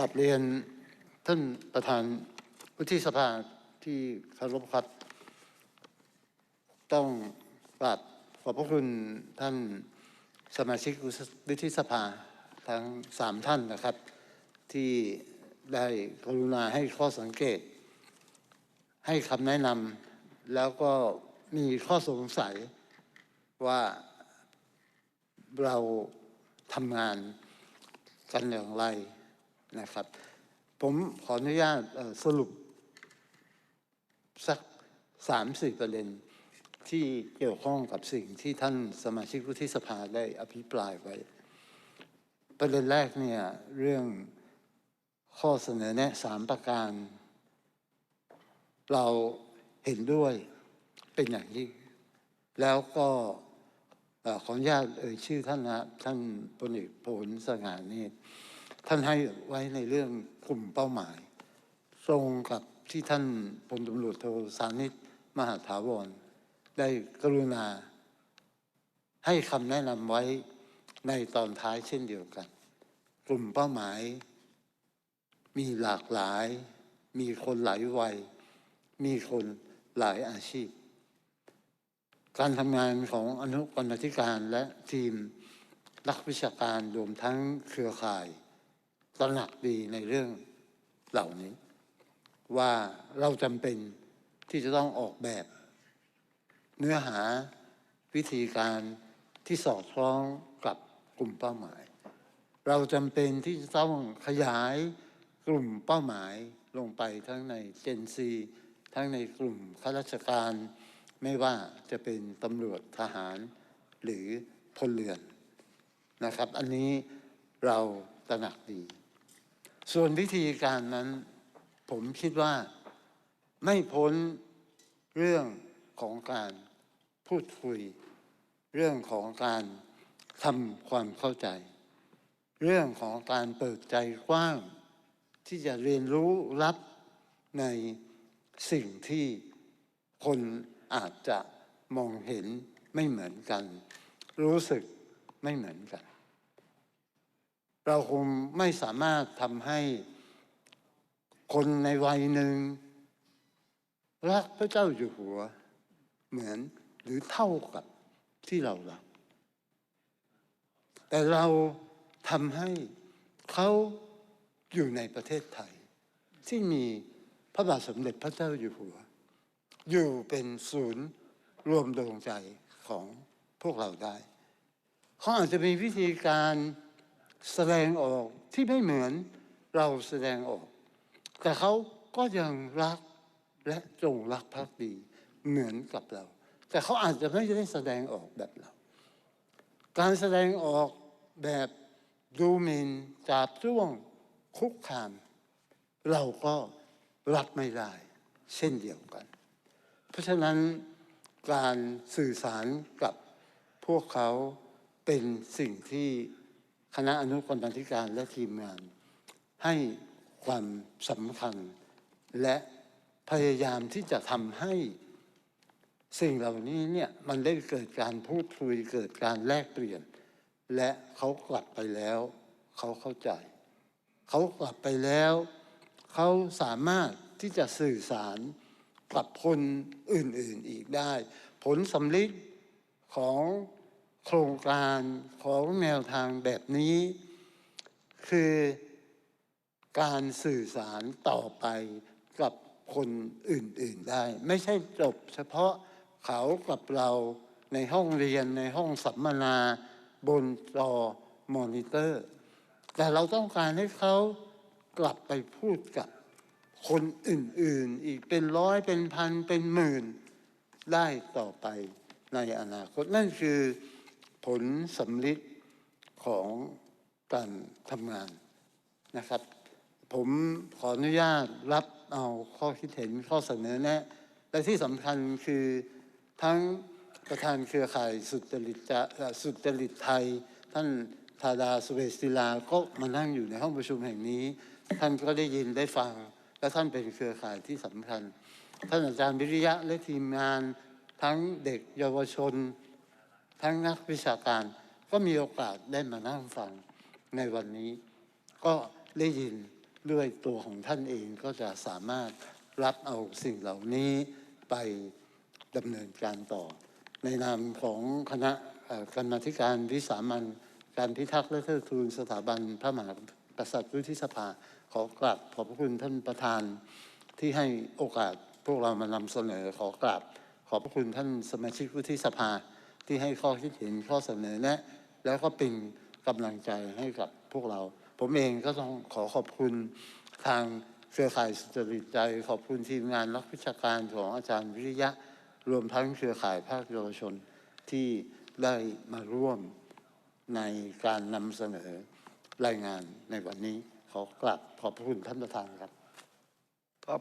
กลับเรียนท่านประธานวุฒิสภาที่เคารพครับ ต้องกราบขอบพระคุณท่านสมาชิกวุฒิสภาทั้งสามท่านนะครับ ที่ได้กรุณาให้ข้อสังเกต ให้คำแนะนำแล้วก็มีข้อสงสัยว่าเราทำงานกันอย่างไร นะครับ ผมขออนุญาตสรุปสักสามสี่ประเด็นที่เกี่ยวข้องกับสิ่งที่ท่านสมาชิกวุฒิสภาได้อภิปรายไว้ ประเด็นแรกเนี่ยเรื่องข้อเสนอแนะสามประการ เราเห็นด้วยเป็นอย่างยิ่งแล้วก็ขออนุญาตเอ่ยชื่อท่านนะท่านพลเอกผลสง่าเนตร ท่านให้ไว้ในเรื่องกลุ่มเป้าหมาย ตรงกับที่ท่านพลตำรวจโทสานิตมหาถาวร ได้กรุณา ให้คำแนะนำไว้ในตอนท้ายเช่นเดียวกัน กลุ่มเป้าหมาย มีหลากหลาย มีคนหลายวัย มีคนหลายอาชีพ การทำงานของอนุกรรมธิการและทีมนักวิชาการรวมทั้งเครือข่าย ตระหนักดีในเรื่องเหล่านี้ ว่าเราจำเป็นที่จะต้องออกแบบ เนื้อหาวิธีการที่สอดคล้องกับกลุ่มเป้าหมาย เราจำเป็นที่จะต้องขยายกลุ่มเป้าหมายลงไปทั้งในเจนซีทั้งในกลุ่มข้าราชการ ไม่ว่าจะเป็นตำรวจทหาร หรือพลเรือนนะครับ อันนี้เราตระหนักดี ส่วนวิธีการนั้น ผมคิดว่าไม่พ้นเรื่องของการพูดคุย เรื่องของการทำความเข้าใจ เรื่องของการเปิดใจกว้าง ที่จะเรียนรู้รับในสิ่งที่คนอาจจะมองเห็นไม่เหมือนกัน รู้สึกไม่เหมือนกัน เราคงไม่สามารถทำให้คนในวัยหนึ่ง รักพระเจ้าอยู่หัว เหมือนหรือเท่ากับที่เรารัก แต่เราทำให้เขาอยู่ในประเทศไทย ที่มีพระบาทสมเด็จพระเจ้าอยู่หัว อยู่เป็นศูนย์รวมดวงใจของพวกเราได้เขาอาจจะมีวิธีการ แสดงออกที่ไม่เหมือนเราแสดงออก แต่เขาก็ยังรักและจงรักภักดีเหมือนกับเรา แต่เขาอาจจะไม่ได้แสดงออกแบบเรา การแสดงออกแบบดูหมินจาบจ้วงคุกคาม เราก็รับไม่ได้เช่นเดียวกัน เพราะฉะนั้นการสื่อสารกับพวกเขาเป็นสิ่งที่ คณะอนุกรรมธิการและทีมงาน ให้ความสำคัญ และพยายามที่จะทำให้สิ่งเหล่านี้เนี่ยมันได้เกิดการพูดคุยเกิดการแลกเปลี่ยน และเขากลับไปแล้ว เขาเข้าใจ เขากลับไปแล้ว เขาสามารถที่จะสื่อสารกับคนอื่นๆอีกได้ ผลสำลิดของ โครงการของแนวทางแบบนี้ คือการสื่อสารต่อไปกับคนอื่นๆได้ ไม่ใช่จบเฉพาะเขากับเราในห้องเรียนในห้องสัมมนาบนจอมอนิเตอร์ แต่เราต้องการให้เขากลับไปพูดกับคนอื่นๆ อีกเป็นร้อยเป็นพันเป็นหมื่นได้ต่อไปในอนาคตนั่นคือ ผลสำลิดของการทำงานนะครับ ผมขออนุญาตรับเอาข้อคิดเห็นข้อเสนอแนะ และที่สำคัญคือทั้งประธานเครือข่ายสุจริตจะสุจริตไทย ท่านธาดาสุเวสศิลาก็มานั่งอยู่ในห้องประชุมแห่งนี้ ท่านก็ได้ยินได้ฟัง และท่านเป็นเครือข่ายที่สำคัญ ท่านอาจารย์วิริยะและทีมงานทั้งเด็กเยาวชน ทั้งนักวิชาการก็มีโอกาสได้มานั่งฟังในวันนี้ ก็ได้ยินด้วยตัวของท่านเองก็จะสามารถรับเอาสิ่งเหล่านี้ไปดำเนินการต่อ ในนามของคณะกรรมาธิการวิสามันการพิทักษ์และเทิดทูนสถาบันพระมหากษัตริย์วุฒิสภาขอกราบขอบพระคุณท่านประธานที่ให้โอกาสพวกเรามานำเสนอขอกราบขอบพระคุณท่านสมาชิกวุฒิสภา ที่ให้ข้อคิดเห็นข้อเสนอแนะ แล้วก็เป็นกำลังใจให้กับพวกเรา ผมเองก็ต้องขอขอบคุณทางเครือข่ายสุจริตใจ ขอบคุณทีมงานนักวิชาการของอาจารย์วิริยะ รวมทั้งเครือข่ายภาคเยาวชนที่ได้มาร่วมในการนำเสนอรายงานในวันนี้ขอกราบขอบพระคุณท่านประธานครับ